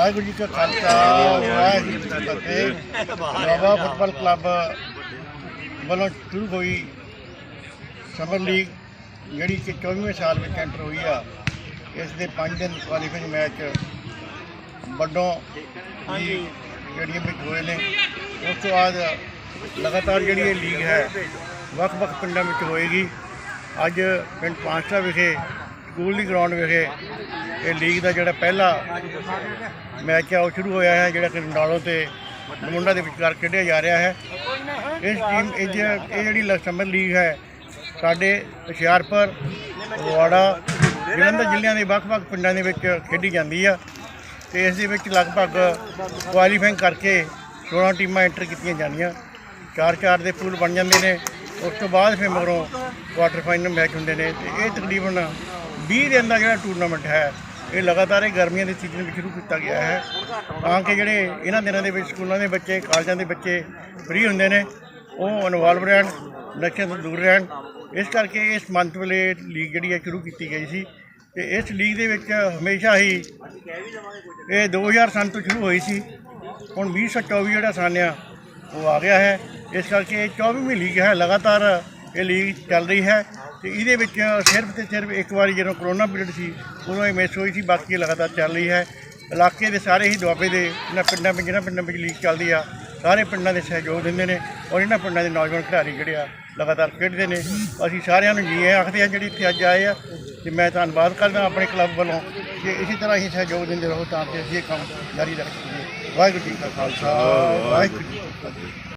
ਵਾਹਿਗੁਰੂ ਜੀ ਕਾ ਖਾਲਸਾ, ਵਾਹਿਗੁਰੂ ਜੀ ਕੀ ਫਤਿਹ। ਬਾਬਾ football club ਵੱਲੋਂ ਸ਼ੁਰੂ ਹੋਈ ਸਮਰ ਲੀਗ, ਜਿਹੜੀ ਕਿ 24ਵੇਂ ਸਾਲ ਵਿੱਚ ਐਂਟਰ ਹੋਈ ਆ। ਇਸ ਦੇ 5 ਦਿਨ ਕੁਆਲੀਫਾਈਂਗ ਮੈਚ ਵੱਡੋਂ ਦੀ ਜਿਹੜੀਆਂ ਵਿੱਚ ਹੋਏ ਨੇ। ਉਸ ਤੋਂ ਬਾਅਦ ਲਗਾਤਾਰ ਜਿਹੜੀ ਇਹ ਲੀਗ ਹੈ, ਵੱਖ-ਵੱਖ ਪਿੰਡਾਂ ਵਿੱਚ ਹੋਏਗੀ। ਅੱਜ ਪਿੰਡ ਪਾਂਚਟਾ ਵਿਖੇ ਸਕੂਲ ਦੀ ਗਰਾਊਂਡ ਵਿਖੇ ਇਹ ਲੀਗ ਦਾ ਜਿਹੜਾ ਪਹਿਲਾ ਮੈਚ ਆ, ਉਹ ਸ਼ੁਰੂ ਹੋਇਆ ਹੈ, ਜਿਹੜਾ ਕਿ ਰੰਡਾਲੋ ਤੇ ਮੁੰਡਾ ਦੇ ਵਿਚਕਾਰ ਖੇਡਿਆ ਜਾ ਰਿਹਾ ਹੈ। ਇਸ ਟੀਮ, ਇਹ ਜਿਹੜੀ ਲਕਸਮਬਰ ਲੀਗ ਹੈ, ਸਾਡੇ ਹੁਸ਼ਿਆਰਪੁਰ, ਫਗਵਾੜਾ, ਜਲੰਧਰ ਜ਼ਿਲ੍ਹਿਆਂ ਦੇ ਵੱਖ-ਵੱਖ ਪਿੰਡਾਂ ਦੇ ਵਿੱਚ ਖੇਡੀ ਜਾਂਦੀ ਆ ਤੇ ਇਸ ਦੇ ਵਿੱਚ ਲਗਭਗ ਕੁਆਲੀਫਾਈਂਗ ਕਰਕੇ 16 ਟੀਮਾਂ ਐਂਟਰ ਕੀਤੀਆਂ ਜਾਂਦੀਆਂ। ਚਾਰ ਚਾਰ ਦੇ ਪੂਲ ਬਣ ਜਾਂਦੇ ਨੇ। ਉਸ ਤੋਂ ਬਾਅਦ ਫਿਰ ਮਗਰੋਂ ਕੁਆਟਰ ਫਾਈਨਲ ਮੈਚ ਹੁੰਦੇ ਨੇ ਤੇ ਇਹ ਤਕਰੀਬਨ 20 ਦਿਨ ਦਾ ਜਿਹੜਾ ਟੂਰਨਾਮੈਂਟ ਹੈ, ਇਹ ਲਗਾਤਾਰ ਇਹ ਗਰਮੀਆਂ ਦੇ ਸੀਜ਼ਨ ਵਿੱਚ ਸ਼ੁਰੂ ਕੀਤਾ ਗਿਆ ਹੈ। ਤਾਂ ਕਿ ਜਿਹੜੇ ਇਹਨਾਂ ਦਿਨਾਂ ਦੇ ਵਿੱਚ ਸਕੂਲਾਂ ਦੇ ਬੱਚੇ, ਕਾਲਜਾਂ ਦੇ ਬੱਚੇ ਫ੍ਰੀ ਹੁੰਦੇ ਨੇ, ਉਹ ਇਨਵੋਲਵ ਰਹਿਣ, ਨਸ਼ਿਆਂ ਤੋਂ ਦੂਰ ਰਹਿਣ। ਇਸ ਕਰਕੇ ਇਸ ਮੰਥ ਵੇਲੇ ਲੀਗ ਜਿਹੜੀ ਹੈ ਸ਼ੁਰੂ ਕੀਤੀ ਗਈ ਸੀ। ਤੇ ਇਸ ਲੀਗ ਦੇ ਵਿੱਚ ਹਮੇਸ਼ਾ ਹੀ ਇਹ 2000 ਸੰਨ ਤੋਂ ਸ਼ੁਰੂ ਹੋਈ ਸੀ। ਹੁਣ 2024 ਜਿਹੜਾ ਸੰਨ ਆ, ਉਹ ਆ ਗਿਆ ਹੈ। ਇਸ ਕਰਕੇ ਇਹ 24ਵੀਂ ਲੀਗ ਹੈ, ਲਗਾਤਾਰ ਇਹ ਲੀਗ ਚੱਲ ਰਹੀ ਹੈ ਤੇ ਇਹਦੇ ਵਿੱਚ ਸਿਰਫ ਤੇ ਸਿਰਫ ਇੱਕ ਵਾਰੀ ਜਦੋਂ ਕਰੋਨਾ ਪੀਰੀਅਡ ਸੀ, ਉਦੋਂ ਇਹ ਮਿਸ ਹੋਈ ਸੀ, ਬਾਕੀ ਇਹ ਲਗਾਤਾਰ ਚੱਲ ਰਹੀ ਹੈ। ਇਲਾਕੇ ਦੇ ਸਾਰੇ ਹੀ ਦੁਆਬੇ ਦੇ ਇਹਨਾਂ ਪਿੰਡਾਂ ਵਿੱਚ ਜਿਹਨਾਂ ਪਿੰਡਾਂ ਵਿੱਚ ਲੀਗ ਚੱਲਦੀ ਆ, ਸਾਰੇ ਪਿੰਡਾਂ ਦੇ ਸਹਿਯੋਗ ਦਿੰਦੇ ਨੇ ਔਰ ਇਹਨਾਂ ਪਿੰਡਾਂ ਦੇ ਨੌਜਵਾਨ ਖਿਡਾਰੀ ਜਿਹੜੇ ਆ, ਲਗਾਤਾਰ ਖੇਡਦੇ ਨੇ। ਅਸੀਂ ਸਾਰਿਆਂ ਨੂੰ ਜੀ ਆਖਦੇ ਆ, ਜਿਹੜੇ ਇੱਥੇ ਅੱਜ ਆਏ ਆ, ਤੇ ਮੈਂ ਧੰਨਵਾਦ ਕਰਦਾ ਆਪਣੇ ਕਲੱਬ ਵੱਲੋਂ ਕਿ ਇਸੇ ਤਰ੍ਹਾਂ ਹੀ ਸਹਿਯੋਗ ਦਿੰਦੇ ਰਹੋ ਤਾਂ ਕਿ ਅਸੀਂ ਇਹ ਕੰਮ ਜਾਰੀ ਰੱਖ ਸਕੀਏ। ਵਾਹਿਗੁਰੂ ਜੀ ਕਾ ਖਾਲਸਾ, ਵਾਹਿਗੁਰੂ ਜੀ ਕੀ ਫਤਿਹ।